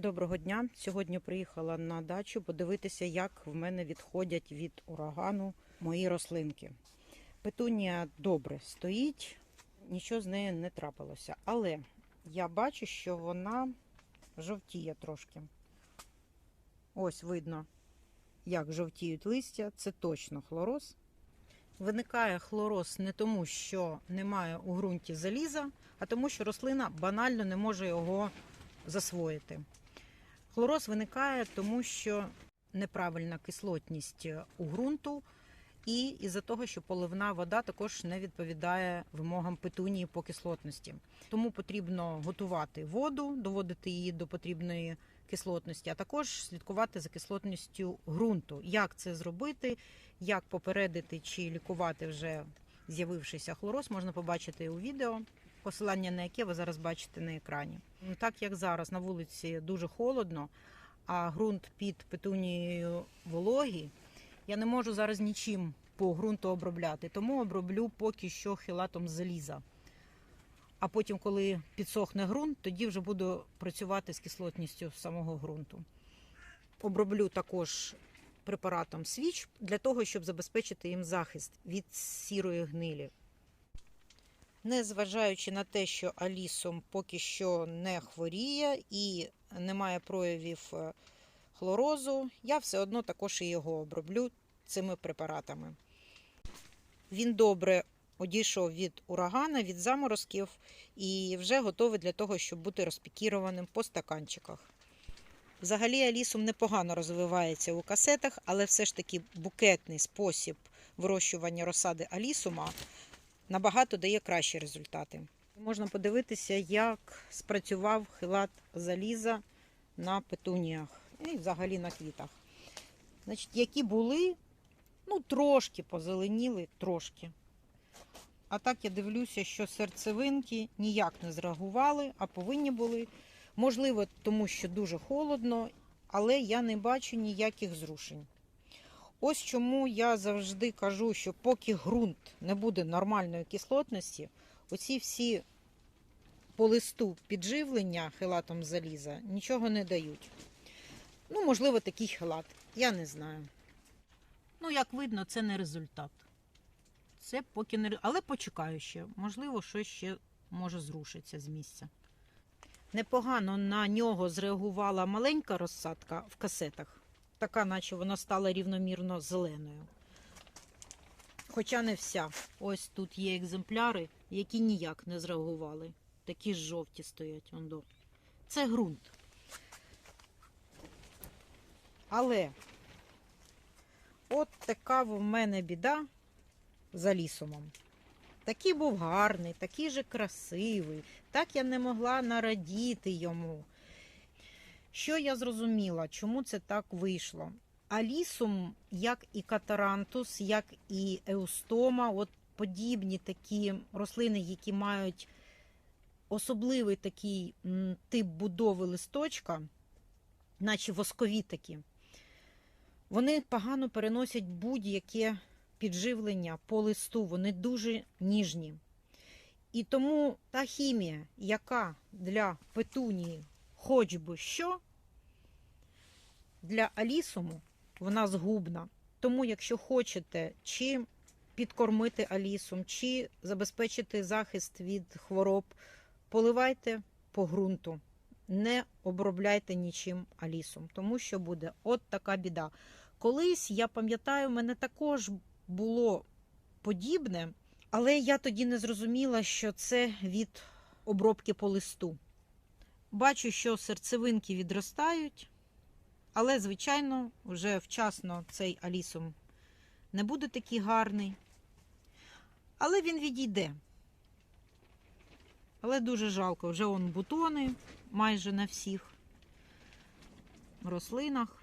Доброго дня. Сьогодні приїхала на дачу подивитися, як в мене відходять від урагану мої рослинки. Петунія добре стоїть, нічого з нею не трапилося. Але я бачу, що вона жовтіє трошки. Ось видно, як жовтіють листя. Це точно хлороз. Виникає хлороз не тому, що немає у ґрунті заліза, а тому, що рослина банально не може його засвоїти. Хлороз виникає тому, що неправильна кислотність у ґрунту, і із-за того, що поливна вода також не відповідає вимогам петунії по кислотності. Тому потрібно готувати воду, доводити її до потрібної кислотності, а також слідкувати за кислотністю ґрунту. Як це зробити, як попередити чи лікувати вже з'явившийся хлороз, можна побачити у відео посилання на яке ви зараз бачите на екрані. Ну, Так як зараз на вулиці дуже холодно, а ґрунт під петунією вологий, я не можу зараз нічим по ґрунту обробляти, тому оброблю поки що хилатом заліза. А потім, коли підсохне ґрунт, тоді вже буду працювати з кислотністю самого ґрунту. Оброблю також препаратом свіч для того, щоб забезпечити їм захист від сірої гнилі. Незважаючи на те, що Алісом поки що не хворіє і немає проявів е, хлорозу, я все одно також і його оброблю цими препаратами. Він добре одійшов від урагана, від заморозків і вже готовий для того, щоб бути розпікірованим по стаканчиках. Взагалі Алісум непогано розвивається у касетах, але все ж таки букетний спосіб вирощування розсади Алісума набагато дає кращі результати. Можна подивитися, як спрацював хилат заліза на петуніях і взагалі на квітах. Значить, які були, ну, трошки позеленіли, трошки. А так я дивлюся, що серцевинки ніяк не зреагували, а повинні були. Можливо, тому що дуже холодно, але я не бачу ніяких зрушень. Ось чому я завжди кажу, що поки ґрунт не буде нормальної кислотності, оці всі по листу підживлення хилатом заліза нічого не дають. Ну, можливо, такий хилат, я не знаю. Ну, як видно, це не результат. Це поки не. Але почекаю ще. Можливо, щось ще може зрушиться з місця. Непогано на нього зреагувала маленька розсадка в касетах така, наче вона стала рівномірно зеленою. Хоча не вся. Ось тут є екземпляри, які ніяк не зреагували. Такі жовті стоять. Ондо. Це ґрунт. Але от така в мене біда за лісомом. Такий був гарний, такий же красивий. Так я не могла нарадіти йому. Що я зрозуміла, чому це так вийшло? Алісум, як і катарантус, як і еустома, от подібні такі рослини, які мають особливий такий тип будови листочка, наче воскові такі, вони погано переносять будь-яке підживлення по листу, вони дуже ніжні. І тому та хімія, яка для петунії хоч би що, для алісуму вона згубна. Тому, якщо хочете чи підкормити алісум, чи забезпечити захист від хвороб, поливайте по ґрунту, не обробляйте нічим алісом, тому що буде от така біда. Колись, я пам'ятаю, в мене також було подібне, але я тоді не зрозуміла, що це від обробки по листу. Бачу, що серцевинки відростають, але, звичайно, вже вчасно цей алісум не буде такий гарний. Але він відійде. Але дуже жалко, вже он бутони майже на всіх рослинах.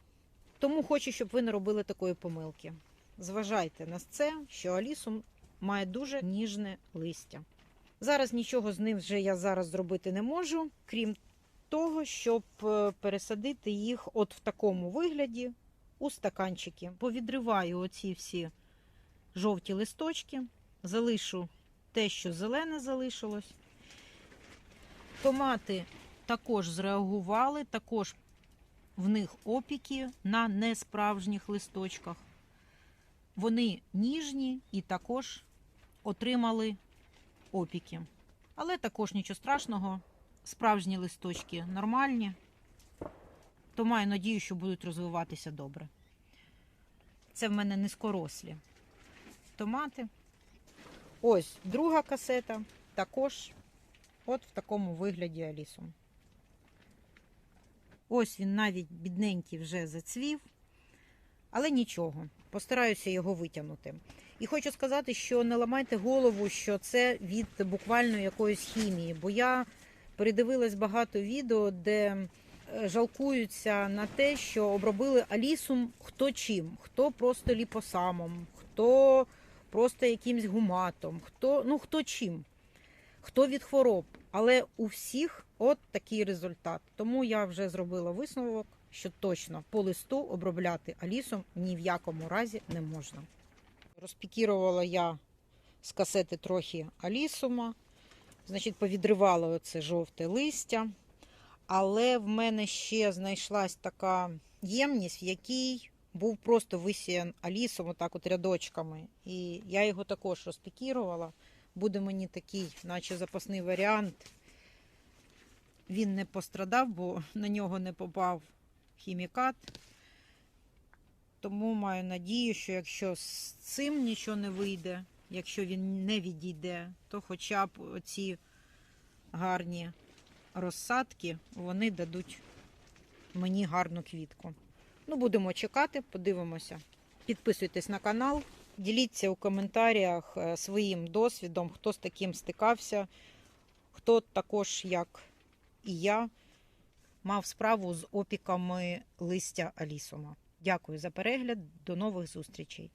Тому хочу, щоб ви не робили такої помилки. Зважайте на це, що алісум має дуже ніжне листя. Зараз нічого з ним вже я зараз зробити не можу, крім того, щоб е, пересадити їх от в такому вигляді у стаканчики. Повідриваю оці всі жовті листочки, залишу те, що зелене залишилось. Томати також зреагували, також в них опіки на несправжніх листочках. Вони ніжні і також отримали опіки. Але також нічого страшного. Справжні листочки нормальні, то маю надію, що будуть розвиватися добре. Це в мене низькорослі томати. Ось друга касета, також от в такому вигляді алісом. Ось він навіть бідненький вже зацвів, але нічого, постараюся його витягнути. І хочу сказати, що не ламайте голову, що це від буквально якоїсь хімії, бо я передивилась багато відео, де е, жалкуються на те, що обробили алісум хто чим, хто просто ліпосамом, хто просто якимсь гуматом, хто ну хто чим, хто від хвороб. Але у всіх от такий результат. Тому я вже зробила висновок, що точно по листу обробляти алісом ні в якому разі не можна. Розпікірувала я з касети трохи алісума, значить, повідривала оце жовте листя. Але в мене ще знайшлась така ємність, в якій був просто висіян алісом, отак от рядочками. І я його також розпікірувала. Буде мені такий, наче запасний варіант. Він не пострадав, бо на нього не попав хімікат. Тому маю надію, що якщо з цим нічого не вийде, якщо він не відійде, то хоча б оці гарні розсадки вони дадуть мені гарну квітку. Ну, будемо чекати, подивимося. Підписуйтесь на канал, діліться у коментарях е, своїм досвідом, хто з таким стикався, хто також, як і я, мав справу з опіками листя алісума. Дякую за перегляд, до нових зустрічей!